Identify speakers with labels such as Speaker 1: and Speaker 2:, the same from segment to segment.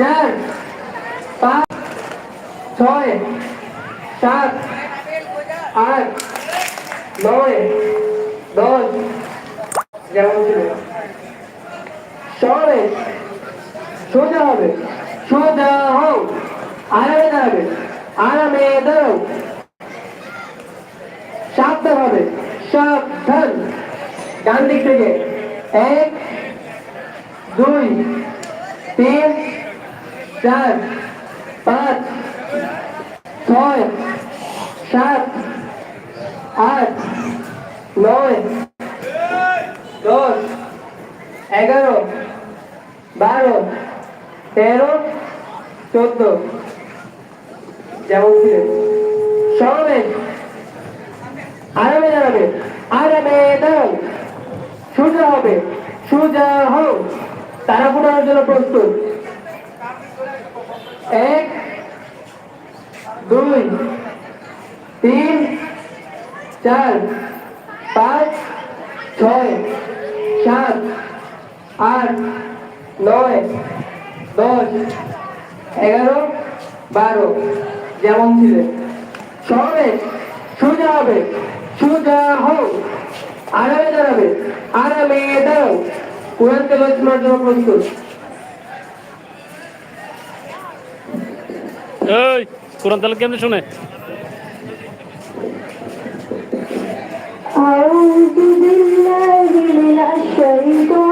Speaker 1: চার পাঁচ ছয় সাত আট নয় দশ যেমন ছিল সরে সোজা হবে সোজা হও আরামে দাঁড়াবে আরামে দাঁড়াও সাবধান হবে সাবধান ডান দিক থেকে এক দুই তিন চার পাঁচ ছয় সাত আট নয় দশ এগারো বারো তেরো চোদ্দ যেমন ছিলেন সরবে আরামে দাঁড়াবে আরামে দাঁড়াও সোজা হবে সোজা হও তারা ফুটানোর জন্য প্রস্তুত এক দুই তিন চার পাঁচ ছয় সাত আট নয় দশ এগারো বারো যেমন ছিল সবে সোজা হবে সোজা হোক আরামে দাঁড়াবে আরামে দাঁড়াও কোরআন তেল জন্য প্রস্তুত
Speaker 2: এই কোরআন তাহলে কেমনে শুনে
Speaker 3: أعوذ بالله من الشيطان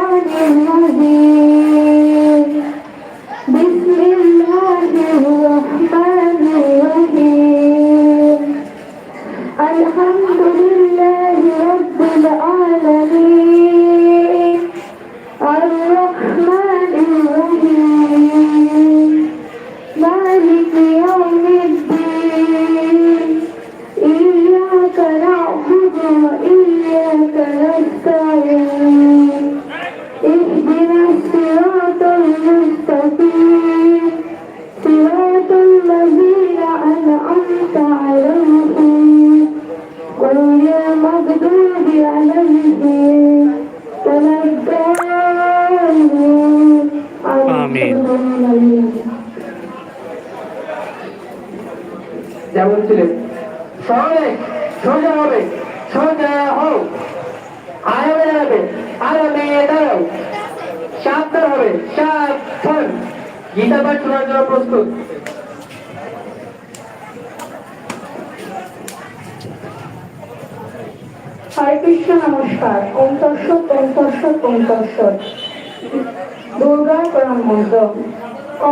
Speaker 3: أنعمت عليهم غير المغضوب عليهم ولا الضالين
Speaker 2: آمين
Speaker 1: যা বলছিলেন সবাই সোজা হবে সোজা হোক আরামে দাঁড়াবে আরামে দাঁড়াও সাবধান হবে সাবধান গীতা পাঠ শোনার জন্য প্রস্তুত
Speaker 4: হরে কৃষ্ণ নমস্কার ওম তস্য ওম তস্য ওম তস্য দুর্গা প্রণাম মন্ত্র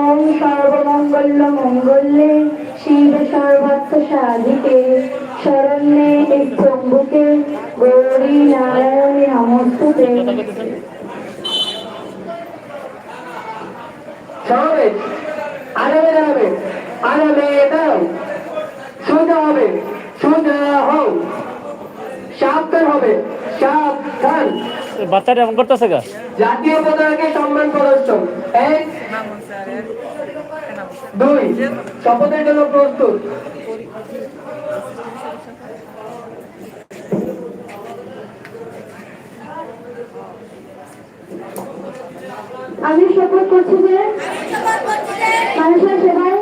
Speaker 4: ওম সর্বমঙ্গল মঙ্গলে শিব সর্বার্থ সাধিকে শরণ্যে ত্রম্বুকে গৌরী নারায়ণে নমস্তুতে
Speaker 1: সমাবেশ আগামী
Speaker 2: বাচ্চাটা এমন করতেছে গা
Speaker 1: জাতীয় পতাকাকে সম্মান প্রদর্শন এক দুই শপথের জন্য প্রস্তুত
Speaker 4: আমি শপথ করছি যে মানুষের সেবায়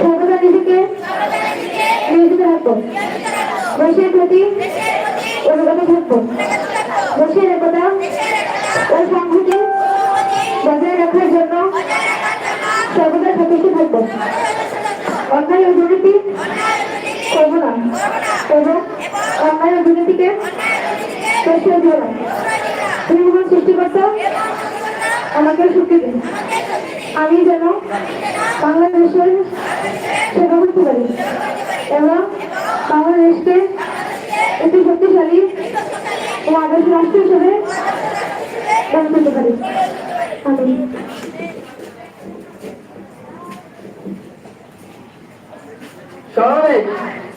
Speaker 4: সর্বদা নিজেকে নিয়োজিত রাখবো দেশের প্রতি অনুগত থাকবো দেশের একতা ও সংহতি বজায় রাখার জন্য সর্বদা সচেষ্ট থাকবো অন্যায় ও দুর্নীতি করব না এবং অন্যায় ও দুর্নীতিকে প্রশ্রয় দিব না তুমি যখন সৃষ্টিকর্তা আমাকে শক্তি দিন আমি যেন বাংলাদেশের সেবা করতে পারি এবং বাংলাদেশকে এই আদর্শ রাষ্ট্র হিসেবে গড়ে তুলতে পারি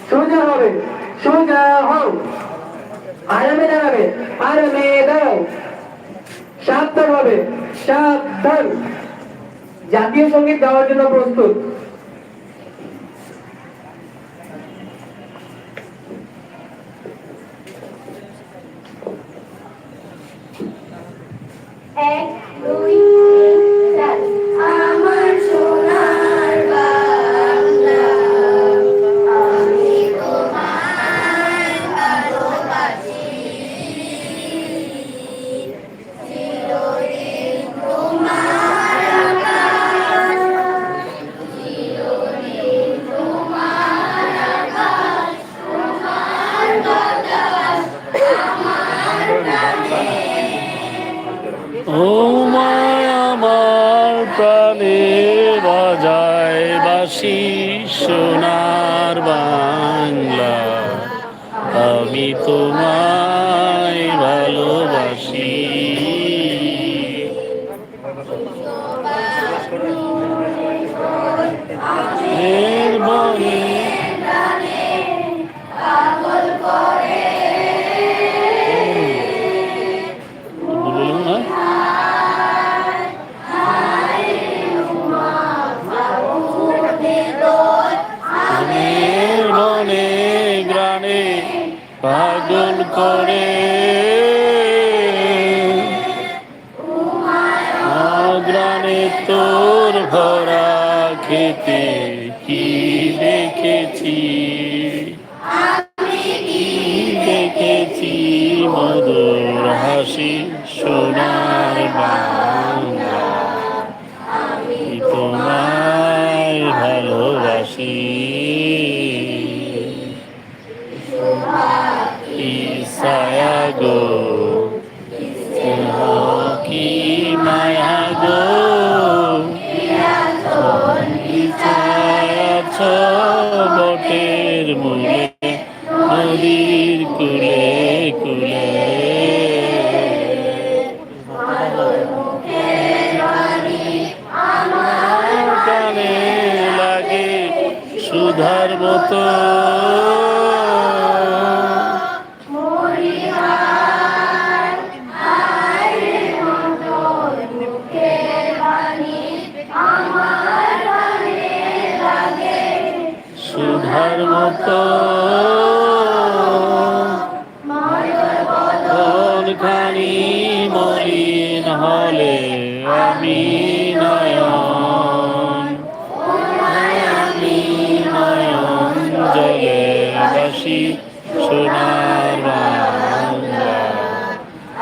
Speaker 1: স্বাভাবিক হবে আরামে দাঁড়াবে আরামে দাঁড়াও সাবধান হবে জাতীয় সঙ্গীত দেওয়ার জন্য প্রস্তুত
Speaker 5: তালে বাজায় বাসি সোনার বাংলা আমি তোমার
Speaker 6: পাগল করে আগ্রানে তোর ভরা খেতে কি দেখেছি কুলের মূলে নদীর কুলে কুলে কানে লাগে সুধার মতো মতো খানি মরিন হলে আমি নয়ন আমি নয়ন জলে বাসি সোনার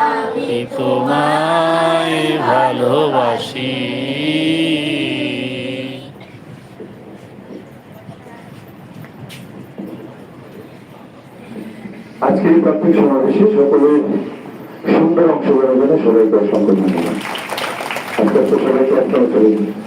Speaker 6: আমি তোমায় ভালোবাসি
Speaker 7: আজকের এই প্রাথমিক সমাবেশে সকলে সুন্দর অংশগ্রহণের জন্য সবাইকে অসংখ্য ধন্যবাদ আজকে সবাইকে আপনারা চলে